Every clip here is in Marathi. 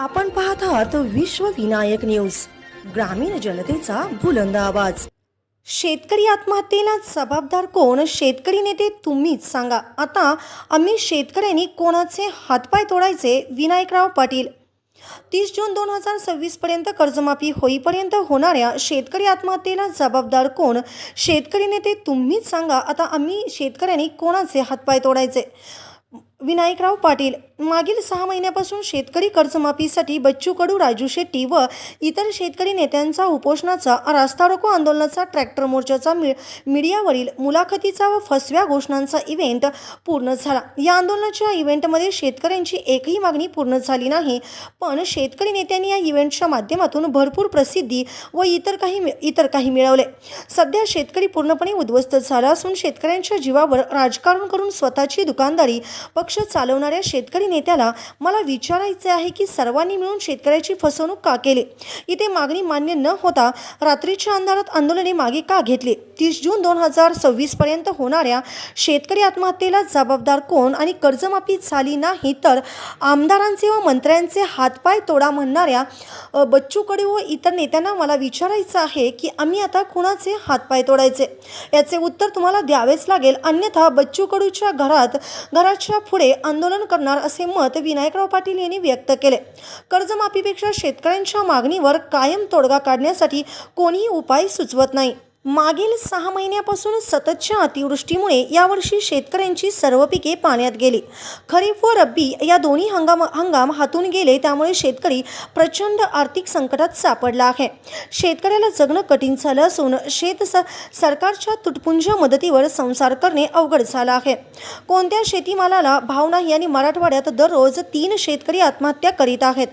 आपण पाहत आहात विश्व विनायक न्यूज ग्रामीण जनतेचा बुलंद आवाज. शेतकरी आत्महत्येला जबाबदार कोण? शेतकरी नेते तुम्हीच सांगा. आता आम्ही शेतकऱ्यांनी कोणाचे हातपाय तोडायचे? विनायकराव पाटील. तीस जून दोन हजार सव्वीसपर्यंत कर्जमाफी होईपर्यंत होणाऱ्या शेतकरी आत्महत्येला जबाबदार कोण? शेतकरी नेते तुम्हीच सांगा. आता आम्ही शेतकऱ्यांनी कोणाचे हातपाय तोडायचे? विनायकराव पाटील. मागील सहा महिन्यापासून शेतकरी कर्जमाफीसाठी बच्चू कडू राजू शेट्टी व इतर शेतकरी नेत्यांचा उपोषणाचा रास्ता रोको आंदोलनाचा ट्रॅक्टर मोर्चाचा मि मीडियावरील मुलाखतीचा व फसव्या घोषणांचा इव्हेंट पूर्ण झाला. या आंदोलनाच्या इव्हेंटमध्ये शेतकऱ्यांची एकही मागणी पूर्ण झाली नाही पण शेतकरी नेत्यांनी या इव्हेंटच्या माध्यमातून भरपूर प्रसिद्धी व इतर काही मि- इतर काही मिळवले. सध्या शेतकरी पूर्णपणे उद्ध्वस्त झाला असून शेतकऱ्यांच्या जीवावर राजकारण करून स्वतःची दुकानदारी पक्ष चालवणाऱ्या शेतकरी नेत्याला मला विचारायचे आहे की सर्वांनी मिळून शेतकऱ्याची फसवणूक का केली? इथे मागणी मान्य न होता रात्रीच्या अंधारात आंदोलने मागे का घेतली? तीस जून दोन हजार सव्वीसपर्यंत होणाऱ्या शेतकरी आत्महत्येला जबाबदार कोण आणि कर्जमाफी झाली नाही तर आमदारांचे व मंत्र्यांचे हातपाय तोडा म्हणणाऱ्या बच्चू कडू व इतर नेत्यांना मला विचारायचं आहे की आम्ही आता कुणाचे हातपाय तोडायचे? याचे उत्तर तुम्हाला द्यावेच लागेल. अन्यथा बच्चू कडूच्या घरात घराच्या पुढे आंदोलन करणार असे मत विनायकराव पाटील यांनी व्यक्त केले. कर्जमाफीपेक्षा शेतकऱ्यांच्या मागणीवर कायम तोडगा काढण्यासाठी कोणीही उपाय सुचवत नाही. मागील सहा महिन्यापासून सततच्या अतिवृष्टीमुळे यावर्षी शेतकऱ्यांची सर्व पिके पाण्यात गेली. खरीप व रब्बी या दोन्ही हंगाम हंगाम हातून गेले त्यामुळे शेतकरी प्रचंड आर्थिक संकटात सापडला आहे. शेतकऱ्याला जगणं कठीण झालं असून शेत स सरकारच्या तुटपुंज मदतीवर संसार करणे अवघड झालं आहे. कोणत्या शेतीमालाला भाव नाही आणि मराठवाड्यात दररोज तीन शेतकरी आत्महत्या करीत आहेत?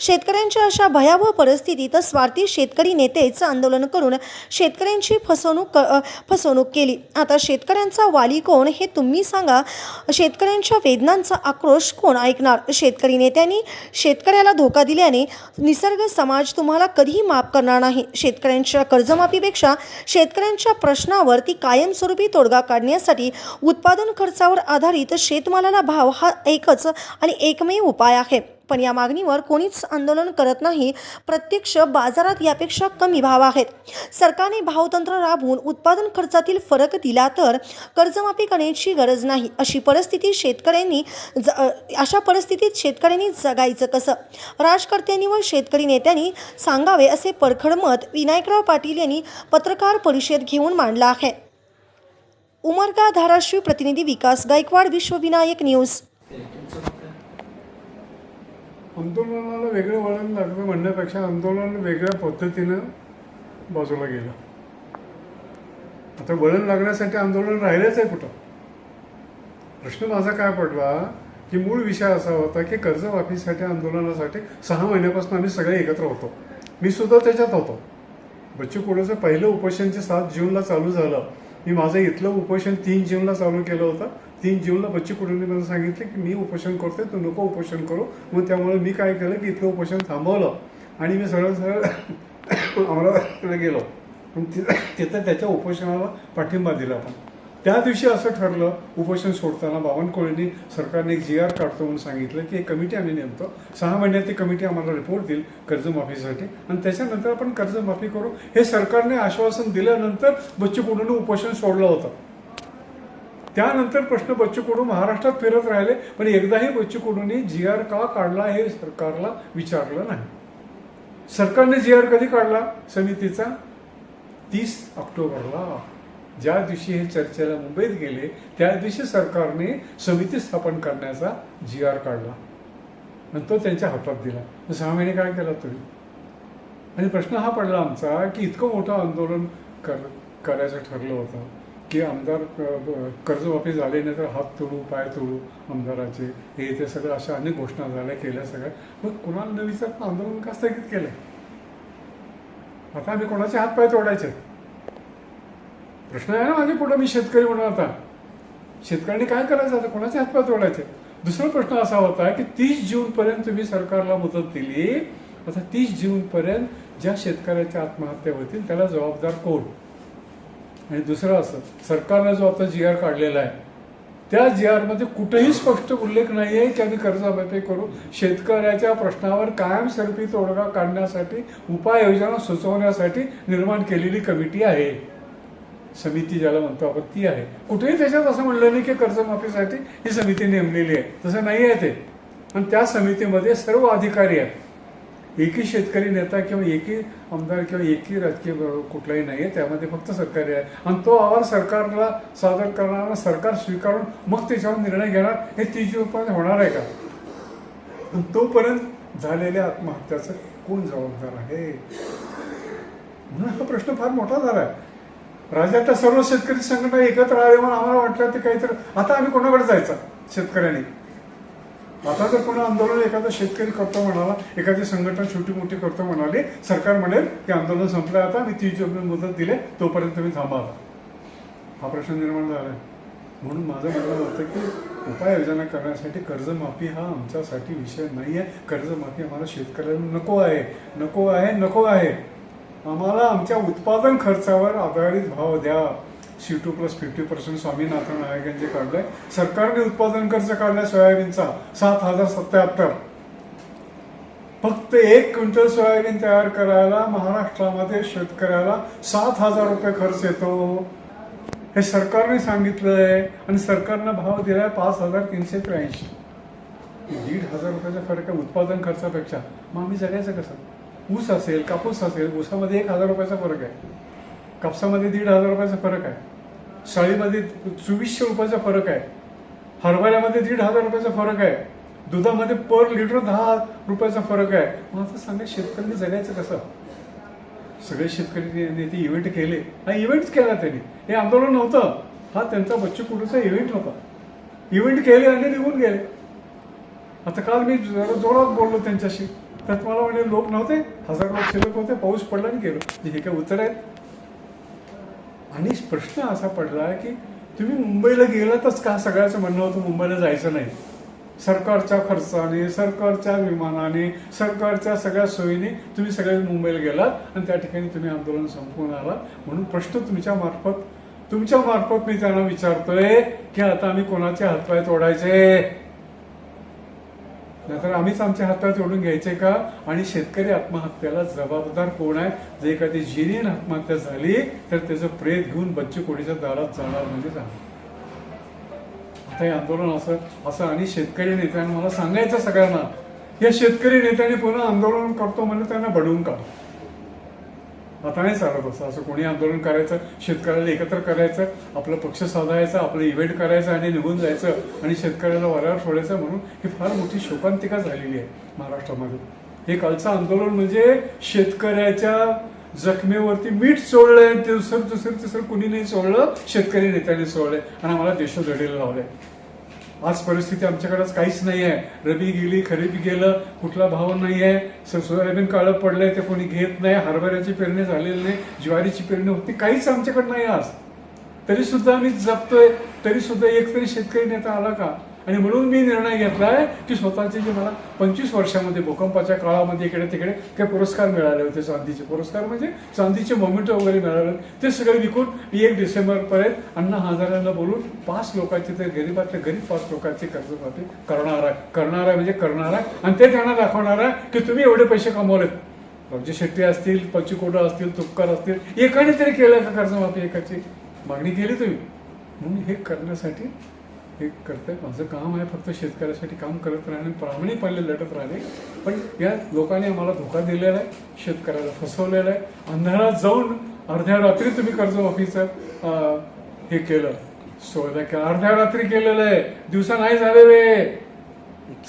शेतकऱ्यांच्या अशा भयावह परिस्थितीत स्वार्थी शेतकरी नेतेच आंदोलन करून शेतकऱ्यांची फसवणूक फसवणूक केली. आता शेतकऱ्यांचा वाली कोण हे तुम्ही सांगा. शेतकऱ्यांच्या वेदनांचा आक्रोश कोण ऐकणार? शेतकरी नेत्यांनी शेतकऱ्याला धोका दिल्याने निसर्ग समाज तुम्हाला कधीही माफ करणार नाही. शेतकऱ्यांच्या कर्जमाफीपेक्षा शेतकऱ्यांच्या प्रश्नावर ती कायमस्वरूपी तोडगा काढण्यासाठी उत्पादन खर्चावर आधारित शेतमालाला भाव हा एकच आणि एकमेव उपाय आहे. पण या मागणीवर कोणीच आंदोलन करत नाही. प्रत्यक्ष बाजारात यापेक्षा कमी भाव आहेत. सरकारने भावतंत्र राबवून उत्पादन खर्चातील फरक दिला तर कर्जमाफी करण्याची गरज नाही. अशी परिस्थिती शेतकऱ्यांनी ज अशा परिस्थितीत शेतकऱ्यांनी जगायचं कसं? राजकर्त्यांनी व शेतकरी नेत्यांनी सांगावे असे परखड मत विनायकराव पाटील यांनी पत्रकार परिषद घेऊन मांडला आहे. उमरगा धाराशिव प्रतिनिधी विकास गायकवाड विश्वविनायक न्यूज. आंदोलनाला वेगळं वळण लागलं म्हणण्यापेक्षा आंदोलन वेगळ्या पद्धतीनं बाजूला गेलं. आता वळण लागण्यासाठी आंदोलन राहिलंच आहे कुठं? प्रश्न माझा काय पडला की मूळ विषय असा होता की कर्जमाफीसाठी आंदोलनासाठी सहा महिन्यापासून आम्ही सगळे एकत्र होतो. मी सुद्धा त्याच्यात होतो. बच्चू कडूचं पहिलं उपोषणचे सात जूनला चालू झालं. मी माझं इथलं उपोषण तीन जूनला चालू केलं होतं. तीन जूनला बच्ची कडूंनी सांगितलं की मी उपोषण करतोय तू नको उपोषण करू. मग त्यामुळे मी काय केलं की इथलं उपोषण थांबवलं. आणि मी सरळ सरळ अमरावतीला गेलो. ति- तिथं त्याच्या उपोषणाला पाठिंबा दिला आपण त्या दिवशी असं ठरलं उपोषण सोडताना बावनकुळेंनी सरकारने एक जी आर काढतो म्हणून सांगितलं की एक कमिटी आम्ही नेमतो. सहा महिन्यात ती कमिटी आम्हाला रिपोर्ट देईल कर्जमाफीसाठी. आणि त्याच्यानंतर आपण कर्जमाफी करू. हे सरकारने आश्वासन दिल्यानंतर बच्चू कुटुंब उपोषण सोडलं होतं. त्यानंतर प्रश्न बच्चू कडू महाराष्ट्रात फिरत राहिले पण एकदाही बच्चू कडूंनी जी आर का काढला हे सरकारला विचारलं नाही. सरकारने जी आर कधी काढला? समितीचा तीस ऑक्टोबरला. ज्या दिवशी हे चर्चेला मुंबईत गेले त्या दिवशी सरकारने समिती स्थापन करण्याचा जी आर काढला. आणि तो त्यांच्या हातात दिला. सहा महिने काय केला तुम्ही? आणि प्रश्न हा पडला आमचा की इतकं मोठं आंदोलन कर करायचं ठरलं होतं. की आमदार अ, कर्जमाफी झाली नाही तर हात तोडू पाय तोडू आमदाराचे. हे ते सगळं अशा अनेक घोषणा झाल्या केल्या सगळ्या. मग कुणाला न विचारता आंदोलन का स्थगित केलं? आता आम्ही कोणाचे हात पाय तोडायचे? प्रश्न आहे ना माझे पुढे मी शेतकरी म्हणून आता. शेतकऱ्यांनी काय करायचं? आता कोणाचे हात पाय तोडायचे? दुसरा प्रश्न असा होता की तीस जून पर्यंत तुम्ही सरकारला मदत दिली. आता तीस जून पर्यंत ज्या शेतकऱ्याच्या आत्महत्या होतील त्याला जबाबदार कोण? आणि दुसरं असं सरकारनं जो आता जी आर काढलेला आहे त्या जी आरमध्ये कुठेही स्पष्ट उल्लेख नाही आहे की आम्ही कर्जमाफी करू. शेतकऱ्याच्या प्रश्नावर कायमस्वरूपी तोडगा काढण्यासाठी उपाययोजना सुचवण्यासाठी निर्माण केलेली कमिटी आहे. समिती ज्याला म्हणतो आपण ती आहे. कुठेही त्याच्यात असं म्हणलं नाही की कर्जमाफीसाठी ही समिती नेमलेली आहे. तसं नाही आहे ते. आणि त्या समितीमध्ये सर्व अधिकारी आहेत. एकही शेतकरी नेता किंवा एकही आमदार किंवा एकही राजकीय कुठलाही नाही आहे त्यामध्ये फक्त सरकारी आहे. आणि तो अहवाल सरकारला सादर करणार सरकार स्वीकारून मग त्याच्यावर निर्णय घेणार हे तीस जूनपर्यंत होणार आहे का? आणि तोपर्यंत झालेल्या आत्महत्याचं कोण जबाबदार आहे? म्हणून हा प्रश्न फार मोठा झाला आहे. राज्यातल्या सर्व शेतकरी संघटना एकत्र आले म्हणून आम्हाला वाटलं ते काहीतरी आता आम्ही कोणाकडे जायचं? शेतकऱ्यांनी. आता जर कोणी आंदोलन एखादा शेतकरी करतो म्हणाला एखादी संघटना छोटी मोठी करतो म्हणाली सरकार म्हणेल की आंदोलन संपलं आता मी तीस जून मुदत दिले तोपर्यंत तुम्ही थांबा हा प्रश्न निर्माण झाला आहे म्हणून माझं म्हणणं होतं की उपाययोजना करण्यासाठी कर्जमाफी हा आमच्यासाठी विषय नाही आहे कर्जमाफी आम्हाला शेतकऱ्यांना नको आहे. नको आहे नको आहे. आम्हाला आमच्या उत्पादन खर्चावर आधारित भाव द्या. C two plus fifty percent Swaminathan नायकांचे काढलंय. सरकारने उत्पादन खर्च काढलाय सोयाबीनचा. सात हजार सत्याहत्तर. फक्त एक क्विंटल सोयाबीन तयार करायला महाराष्ट्रामध्ये शेतकऱ्याला सात हजार रुपये खर्च येतो. हे सरकारने सांगितलंय आणि सरकारनं भाव दिलाय पाच हजार तीनशे त्र्याऐंशी. दीड हजार रुपयाचा फरक आहे उत्पादन खर्चापेक्षा. मग आम्ही जगायचं कसं? ऊस असेल कापूस असेल ऊसामध्ये एक हजार रुपयाचा फरक आहे. कापसामध्ये दीड हजार रुपयाचा फरक आहे. शाळेमध्ये चोवीसशे रुपयाचा फरक आहे. हरभऱ्यामध्ये दीड हजार रुपयाचा फरक आहे. दुधामध्ये पर लिटर दहा रुपयाचा फरक आहे. मग आता सांगा शेतकऱ्यांनी जगायचं कसं? सगळे शेतकरी नेते इव्हेंट केले. हा इव्हेंटच केला त्यांनी. हे आंदोलन नव्हतं. हा त्यांचा बच्चू कडूचा इव्हेंट होता. इव्हेंट केले आणि निघून गेले. आता काल मी जरा जोरात बोललो त्यांच्याशी. त्यात मला म्हणे लोक नव्हते. हजार लोक शिल्लक होते. पाऊस पडला आणि गेलो. म्हणजे हे काय उत्तर आहेत आणि प्रश्न असा पडला की तुम्ही मुंबईला गेलातच का? सगळ्याचं म्हणणं होतं मुंबईला जायचं नाही. सरकारच्या खर्चाने सरकारच्या विमानाने सरकारच्या सगळ्या सोयीने तुम्ही सगळे मुंबईला गेलात आणि त्या ठिकाणी तुम्ही आंदोलन संपवून आला म्हणून प्रश्न तुमच्या मार्फत तुमच्या मार्फत मी त्यांना विचारतोय की आता आम्ही कोणाचे हातपाय तोडायचे? नाहीतर आम्हीच आमच्या हातात ओढून घ्यायचे का? आणि शेतकरी आत्महत्येला जबाबदार कोण आहे? जर एखादी जिनीन आत्महत्या झाली तर त्याचं प्रेत घेऊन बच्चू कोडीच्या दारात जाणार म्हणजे जाणार आता हे आंदोलन असं असं आणि शेतकरी नेत्यांना मला सांगायचं सगळ्यांना या शेतकरी नेत्यांनी पुन्हा आंदोलन करतो म्हणजे त्यांना बडवून काढ. आता नाही चालत असं. असं कोणी आंदोलन करायचं शेतकऱ्याला एकत्र करायचं आपलं पक्ष साधायचं आपलं इव्हेंट करायचं आणि निघून जायचं आणि शेतकऱ्याला वाऱ्यावर सोडायचं म्हणून ही फार मोठी शोकांतिका झालेली आहे महाराष्ट्रामध्ये. हे कालचं आंदोलन म्हणजे शेतकऱ्याच्या जखमेवरती मीठ सोडलंय ते दुसरं दुसरं तिसरं कुणी नाही सोडलं शेतकरी नेत्यांनी सोडलंय. आणि आम्हाला देशोधडीला लावलंय. आज परिस्थिती आमच्याकडेच काहीच नाही आहे रबी गेली खरीप गेलं कुठला भाव नाही आहे स- सोयाबीन काळं पडलंय ते कोणी घेत नाही. हरभऱ्याची पेरणी झालेली नाही ज्वारीची पेरणी होती काहीच आमच्याकडे नाही आज. तरी सुद्धा आम्ही जपतोय तरी सुद्धा एक तरी शेतकरी नेता आला का? आणि म्हणून मी निर्णय घेतला आहे की स्वतःचे जे मला पंचवीस वर्षामध्ये भूकंपाच्या काळामध्ये इकडे तिकडे काही पुरस्कार मिळाले होते चांदीचे. पुरस्कार म्हणजे चांदीचे मोमेंट वगैरे मिळाले. होते ते सगळे विकून एक डिसेंबरपर्यंत अण्णा हजारांना बोलून पाच लोकांचे तर गरीबातल्या गरीब पाच लोकांची कर्जमाफी करणार आहे करणार आहे म्हणजे करणार. आहे आणि ते त्यांना दाखवणार आहे की तुम्ही एवढे पैसे कमवलेत. रामजी शेट्टी असतील पंचकोटा असतील तुपकर असतील एकाने तरी केलं का कर्जमाफी एकाची? मागणी केली तुम्ही. म्हणून हे करण्यासाठी हे करतंय. माझं काम आहे फक्त शेतकऱ्यासाठी काम करत राहणे. प्रामाणिकपणे लढत राहणे. पण या लोकांनी आम्हाला धोका दिलेला आहे. शेतकऱ्याला फसवलेलं आहे. अंधारात जाऊन अर्ध्या रात्री तुम्ही कर्जमाफीचं हे केलं. सोयदा केलं अर्ध्या रात्री केलेलं आहे. दिवसा नाही झालेले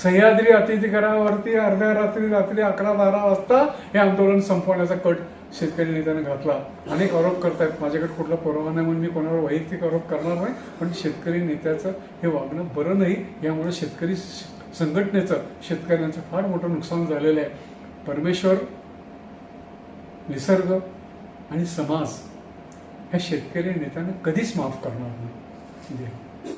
सह्याद्री अतिथी करावरती अर्ध्या रात्री रात्री अकरा बारा वाजता हे आंदोलन संपवण्याचा कट शेतकरी नेत्यानं घातला. अनेक आरोप करतायत. माझ्याकडे कुठला परवाना नाही म्हणून मी कोणावर वैयक्तिक आरोप करणार नाही पण शेतकरी नेत्याचं हे वागणं बरं नाही. यामुळे शेतकरी संघटनेचं शेतकऱ्यांचं फार मोठं नुकसान झालेलं आहे. परमेश्वर निसर्ग आणि समाज ह्या शेतकरी नेत्यांना कधीच माफ करणार नाही.